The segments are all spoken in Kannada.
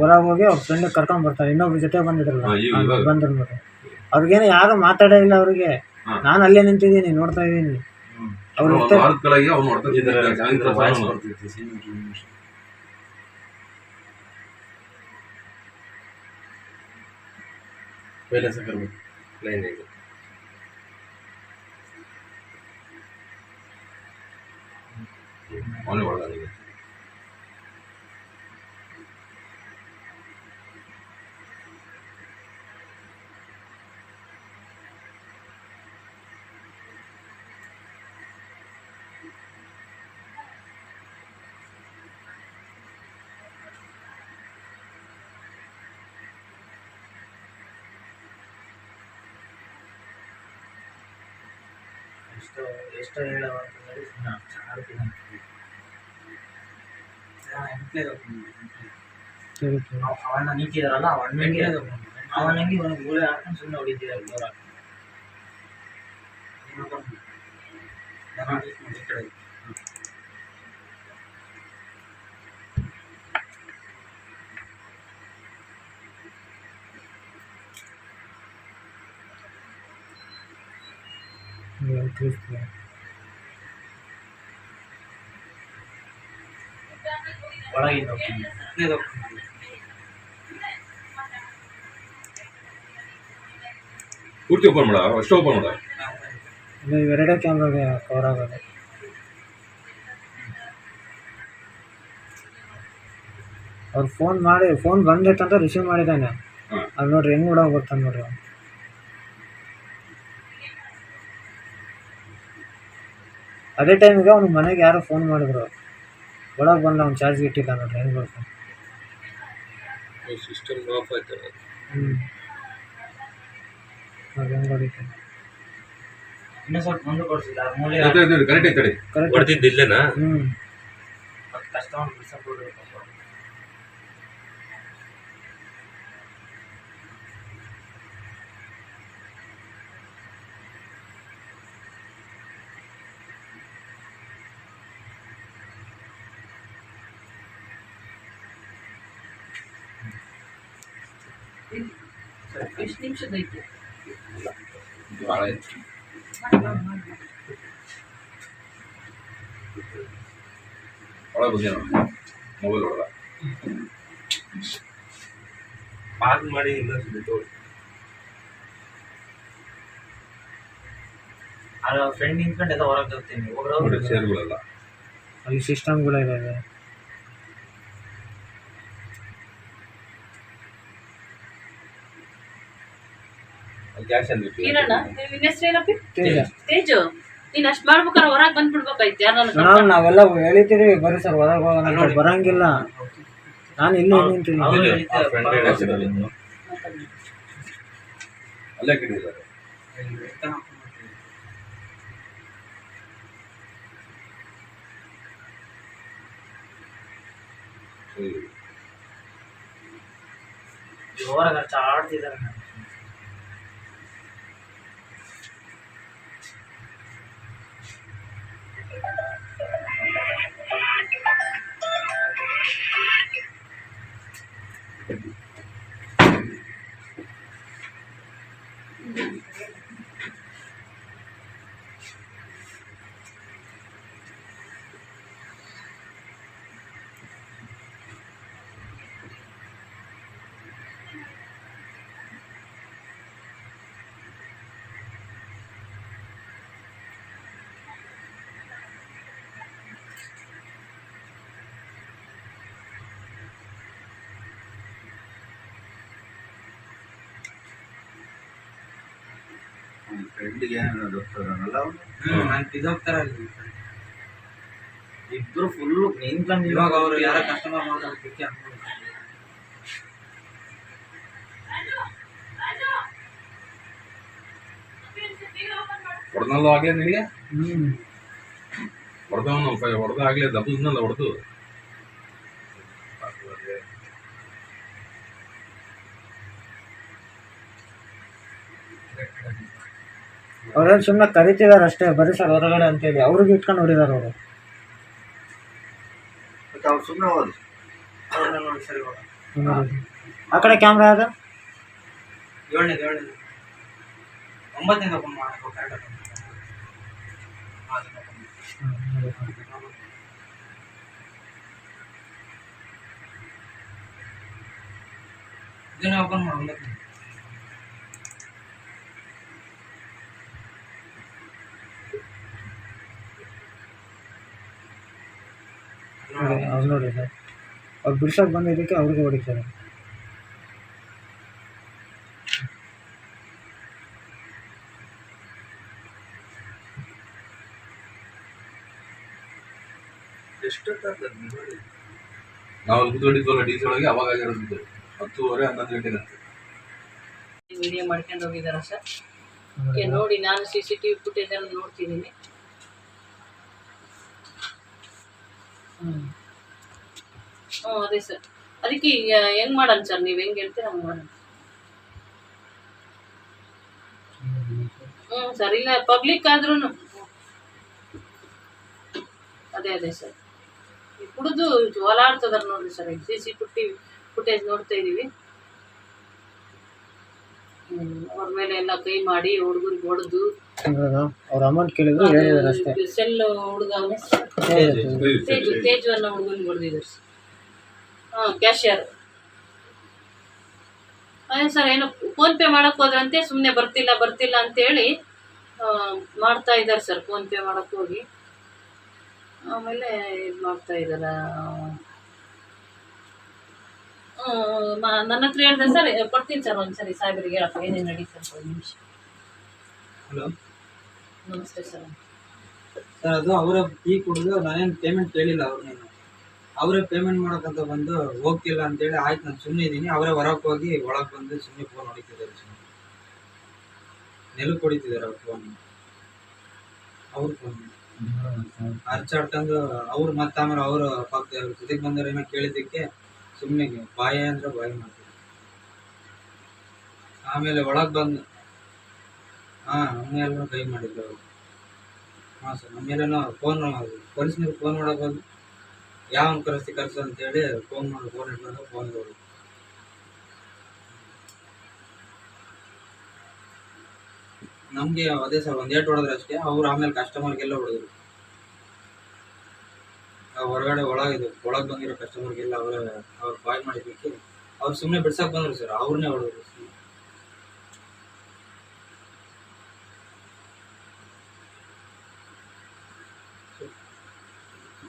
ಹೊರಗೆ ಹೋಗಿ ಅವ್ರ ಫ್ರೆಂಡ್ ಕರ್ಕೊಂಡ್ ಬರ್ತಾರೆ. ಇನ್ನೊಬ್ರ ಜೊತೆ ಬಂದಿದ್ರಲ್ಲ. ಬಂದ್ರು ನೋಡಿ ಅವ್ರಿಗೇನು ಯಾರು ಮಾತಾಡೇ ಇಲ್ಲ ಅವ್ರಿಗೆ. ನಾನು ಅಲ್ಲೇ ನಿಂತಿದ್ದೀನಿ ನೋಡ್ತಾ ಇದ್ದೀನಿ. ಅವ್ರು ಕೆಳಗೆ ಅವ್ನು ನೋಡ್ತಾ ಅವನೇ ಒಳ್ಳೆ ಎಷ್ಟು ಎಷ್ಟು ಹೇಳವ ಅಂತ ಹೇಳಿ ಸುಮ್ಮನೆ ಚೆನ್ನಾಗಿ ಅವಣ್ಣ ನಿಂತಿದಾರಲ್ಲ ಅವಣ್ಣಂಗೆ ಅವನಂಗೆ ಒಂದು ಗೋಳೆ ಹಾಕೊಂಡು ಸುಮ್ಮನೆ ಹೊಡಿತಿದ್ದಾರೆ ಜೋರ ಒಳಗಿಂದ ಪೂರ್ತಿ ಓಪನ್ ಮಾಡ? ಅಷ್ಟು ಓಪನ್ ಮಾಡ? ಇವೆರಡೇ ಕ್ಯಾಮ್ರಾಗೆ ಕವರ್ ಆಗೋದು. ಅವ್ರು ಫೋನ್ ಮಾಡಿ ಫೋನ್ ಬಂದೈತಂತ ರಿಸೀವ್ ಮಾಡಿದ್ದಾನೆ. ಅದು ನೋಡ್ರಿ ಹೆಂಗ್ ನೋಡೋ ಬರ್ತಾನೆ ನೋಡ್ರಿ ಅವ್ನು. ಅದೇ ಟೈಮಿಗೆ ಅವ್ನು ಮನೆಗೆ ಯಾರೋ ಫೋನ್ ಮಾಡಿದ್ರು. ಒಳಗೆ ಬಂದು ಅವ್ನು ಚಾರ್ಜ್ ಇಟ್ಟಿಲ್ಲ ನೋಡ್ರಿ ಹೆಂಗೆ ಬರ್ತಾನೆ ಸಿಸ್ಟಮ್ ಆಫ್ ಆಯ್ತು ಹ್ಞೂ ಅದು ಹೆಂಗೆ ಹೊಡಿತಾನೆ ಇನ್ನೂ ಸ್ವಲ್ಪ ಮುಂದೆ ಕೊಡ್ಸಿಲ್ಲ ಮೂಲೆ ಕರೆಕ್ಟ್ ಐತೆ ಹೊಡೆದಿದ್ದು ಇಲ್ಲೇನಾ? ಹ್ಞೂ ಕಷ್ಟ ಬಿಡ್ಸಕ್ಕೆ ಎಷ್ಟು ನಿಮಿಷದೈತಿ ಭಾಳ ಐತೆ ಒಳಗೆ ಬಂದೇನು ಮೊಬೈಲ್ ಹೊಡೆದ ಪಾಸ್ ಮಾಡಿ ಇನ್ನೊಂದು ತೋರಿಸಿ ಫ್ರೆಂಡ್ ನಿಂತ್ಕೊಂಡು ಎಲ್ಲ ಹೊರಗೆ ಹೋಗ್ತೀನಿ ನೋಡಿ ಹೋಗ್ರೆ ಚೇರ್ಗಳೆಲ್ಲ ಅಲ್ಲಿ ಸಿಸ್ಟಮ್ಗಳು ಕಿರಣ ನಿನ್ನ ಹೆಸರು ಏನಪ್ಪಿ? ತೇಜ. ತೇಜು. ನೀನ್ ಅಷ್ಟ್ ಮಾಡ್ಬೇಕಾದ್ರೆ ಹೊರಗ್ ಬಂದ್ಬಿಡ್ಬೇಕಾಯ್ತು ಯಾರು ಮೇಡಮ್ ನಾವೆಲ್ಲ ಹೇಳಿದ್ದೀರಿ ಬರೀ ಸರ್ ಹೊರಗೆ ಹೋಗೋಣ ಬರಂಗಿಲ್ಲ. ನಾನು ಇನ್ನೂ ನಿಂತೀನಿ ಅಲ್ಲೇ ಆಡ್ತಿದ್ದಾರೆ. ಫ್ರೆಂಡ್ಗೆ ಗೊತ್ತದಲ್ಲ ಬಿದ್ದೋಗ್ತಾರ ಅಲ್ಲಿ. ಇಬ್ರು ಫುಲ್ ನಿಂತ್ಕೊಂಡು ಇವಾಗ ಅವರು ಯಾರ ಕಸ್ಟಮರ್ ಮಾಡ್ತಾರೆ ಹೊಡೆದಲ್ಲ ಆಗ್ಲೇ ನಿನಗೆ? ಹೊಡೆದವನು ಹೊಡೆದಾಗಲೇ ದಬ್ಬದ್ನಲ್ಲ ಹೊಡೆದು. ಅವ್ರೇನು ಸುಮ್ಮನೆ ಕರಿತಿದಾರೆ ಅಷ್ಟೇ. ಬರೀ ಸರ್ ಹೊರಗಡೆ ಅಂತೇಳಿ. ಅವ್ರಿಗೆ ಇಟ್ಕೊಂಡು ಹೊಡಿದಾರೆ ಅವರು. ಮತ್ತೆ ಅವ್ರು ಸುಮ್ಮನೆ ಹೋದ್ರು. ಆ ಕಡೆ ಕ್ಯಾಮ್ರಾ ಅದು ಏಳನೇದು ಏಳನೇದು. ಒಂಬತ್ತನೇದು ಓಪನ್ ಮಾಡಬೇಕು ಇದನ್ನ ಇದನ್ನೇ ಓಪನ್ ಮಾಡಿ ಒಂಬತ್ತನೇ ಅವ್ರು ನೋಡಿ ಸರ್. ಅವ್ರು ಬಿಡ್ಸೋಕೆ ಬಂದಿದ್ದಕ್ಕೆ ಅವ್ರಿಗೆ ಹೊಡಿತಾರೆ. ನಾವು ಕೂತ್ಕೊಂಡಿದ್ವಲ್ಲ ಡಿ ಸಿ ಒಳಗೆ ಅವಾಗ ಆಗಿರೋದು ಹತ್ತುವರೆ ಹನ್ನೊಂದು ಗಂಟೆಗೆ ವಿಡಿಯೋ ಮಾಡ್ಕೊಂಡು ಹೋಗಿದಾರ ಸರ್? ಓಕೆ ನೋಡಿ ನಾನು C C T V footage ಅನ್ನು ನೋಡ್ತಿದ್ದೀನಿ. ಹ್ಞೂ ಅದೇ ಸರ್ ಅದಕ್ಕೆ ಈಗ ಹೆಂಗ್ ಮಾಡೋಣ ಸರ್ ನೀವು ಹೆಂಗ್ ಹೇಳ್ತೀರ ಹಂಗೆ ಮಾಡೋಣ. ಹ್ಞೂ ಸರ್ ಇಲ್ಲ ಪಬ್ಲಿಕ್ ಆದ್ರೂ ಅದೇ ಅದೇ ಸರ್ ಕುಡಿದು ಓಲಾಡ್ತದಾರ ನೋಡ್ರಿ ಸರ್ ಸಿ ಸಿ ಪುಟ್ಟಿ ಫುಟೇಜ್ ನೋಡ್ತಾ ಇದ್ದೀವಿ ಅವ್ರ ಮೇಲೆ ಎಲ್ಲ ಕೈ ಮಾಡಿ ಹುಡುಗರಿಗೆ ಹೊಡೆದು. ಅವ್ರ ಅಮೌಂಟ್ ಕೇಳಿದ್ರು ಸೆಲ್ ಹುಡುಗ ಅವನೇ. ತೇಜು ತೇಜು ಅನ್ನೋ ಹುಡುಗನಿಗೆ ಹೊಡೆದಿದ್ದಾರೆ ಹಾಂ ಕ್ಯಾಶಿಯರ್ ಅದೇ ಸರ್ ಏನೋ ಫೋನ್ ಪೇ ಮಾಡಕ್ಕೆ ಹೋದ್ರಂತೆ ಸುಮ್ಮನೆ ಬರ್ತಿಲ್ಲ ಬರ್ತಿಲ್ಲ ಅಂತೇಳಿ ಮಾಡ್ತಾ ಇದ್ದಾರೆ ಸರ್ ಫೋನ್ ಪೇ ಮಾಡಕ್ಕೆ ಹೋಗಿ. ಆಮೇಲೆ ಇದು ಮಾಡ್ತಾ ಇದ್ದಾರೆ? ನನ್ನ ಹತ್ರ ಹೇಳಿದೆ ಸರ್ ಕೊಡ್ತೀನಿ ಸರ್ ಒಂದ್ಸರಿ ಸಾಹೇಬರಿಗೆ ಹೇಳಪ್ಪ ಏನೇನು ನಡೀತು ಅಂತ ಒಂದು ನಿಮಿಷ. ಹಲೋ. ನಮಸ್ತೆ ಸರ್. ಸರ್ ಅದು ಅವರ ಈ ಕೊಡೋದು ನಾನೇನು ಪೇಮೆಂಟ್ ಕೇಳಿಲ್ಲ ಅವ್ರನ್ನೇನು ಅವರೇ ಪೇಮೆಂಟ್ ಮಾಡೋಕ್ಕಂತ ಬಂದು ಹೋಗ್ತಿಲ್ಲ ಅಂತೇಳಿ ಆಯ್ತು, ನಾನು ಸುಮ್ಮನೆ ಇದ್ದೀನಿ. ಅವರೇ ಹೊರಗೆ ಹೋಗಿ ಒಳಗೆ ಬಂದು ಸುಮ್ಮನೆ ಫೋನ್ ಹೊಡಿತಿದ್ದಾರೆ ಸುಮ್ಮನೆ ನೆಲಕ್ಕೆ ಹೊಡಿತಿದ್ದಾರೆ ಅವ್ರ ಫೋನ್ ಅವ್ರ ಫೋನ್ ಅರ್ಚಾಡ್ಕೊಂಡು ಅವ್ರು ಮತ್ತೆ ಆಮೇಲೆ ಅವರು ಪಕ್ಕ ಜೊತೆಗೆ ಬಂದವ್ರು ಏನೋ ಕೇಳಿದ್ದಕ್ಕೆ ಸುಮ್ಮನೆ ಬಾಯ ಅಂದ್ರೆ ಬಾಯಿ ಮಾಡ್ತಾರೆ ಆಮೇಲೆ ಒಳಗೆ ಬಂದು, ಹಾಂ ನಮ್ಮೆಲ್ಲರೂ ಕೈ ಮಾಡಿದ್ರು ಅವರು. ಹಾಂ ಸರ್ ನಮ್ಮೇಲೇನೋ ಫೋನ್ ಪೊಲೀಸ್ನವ್ರು ಫೋನ್ ಮಾಡೋಕೆ ಯಾವ ಕರೆಸ್ತಿ ಅಂತ ಅಂತೇಳಿ ಫೋನ್ ಮಾಡಿ ಫೋನ್ ಇಟ್ಕೊಂಡು ಫೋನ್ ನಮಗೆ ಅದೇ ಸರ್, ಒಂದು ಏಟ್ ಹೊಡೆದ್ರೆ ಅಷ್ಟೇ, ಅವ್ರು ಆಮೇಲೆ ಕಸ್ಟಮರ್ಗೆಲ್ಲ ಹೊಡೆದ್ರು. ಹೊರಗಡೆ ಒಳಗಿದ್ರು ಒಳಗೆ ಬಂದಿರೋ ಕಸ್ಟಮರ್ಗೆಲ್ಲ ಅವರ, ಅವ್ರು ಬಾಯ್ ಮಾಡಿದ್ದಕ್ಕೆ. ಅವ್ರು ಸುಮ್ಮನೆ ಬಿಡ್ಸಕ್ಕೆ ಬಂದ್ರು ಸರ್ ಅವ್ರನ್ನೇ ಹೊಡೆದ್ರು.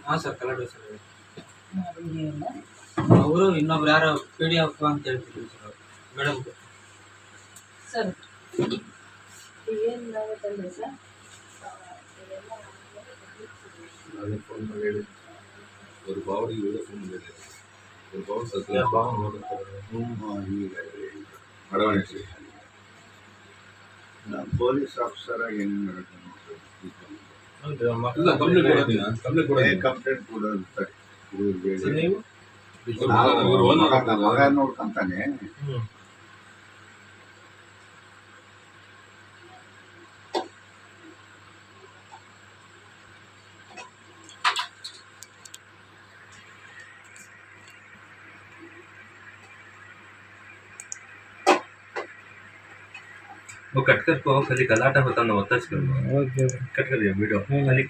ಹಾಂ ಸರ್ ಕಲರ್ ಸರ್ ಅವರು ಇನ್ನೊಬ್ರು ಯಾರೋ ಪಿ ಡಿ ಎಫ್ ಅಂತ ಹೇಳ್ತಿದ್ರು ಸರ್ ಮೇಡಮ್ ಸರ್ ಏನಾಗುತ್ತಂದ್ರೆ ಸರ್ ನಾನೇ ಫೋನ್ ಮಾಡಿ ಹೇಳಿ ஒரு பாவடி இவ்வளோ ஃபோன் பண்ணிட்டு ஒரு பவர் சத்தில் பாவம் ಮಡವಣಿಸಿ ಪೊಲೀಸ್ ಆಫೀಸರ್ ಆಗಿ ಹೆಂಗ್ ನಡ್ಕೊಂಡು ಇಲ್ಲ ಕಂಪ್ಲೇಂಟ್ ಕೊಡೋದಿನ ಕಂಪ್ಲೇಂಟ್ ಕೊಡೋದಿನ ಕಂಪ್ಲೇಂಟ್ ಕೊಡೋದು ಸರಿ. ನೀವು? ಮಗ ನೋಡ್ಕೊಂತಾನೆ. वो कट कर को खाली गलाटा होता ना होता इसके ಓಕೆ कट कर दिया वीडियो खाली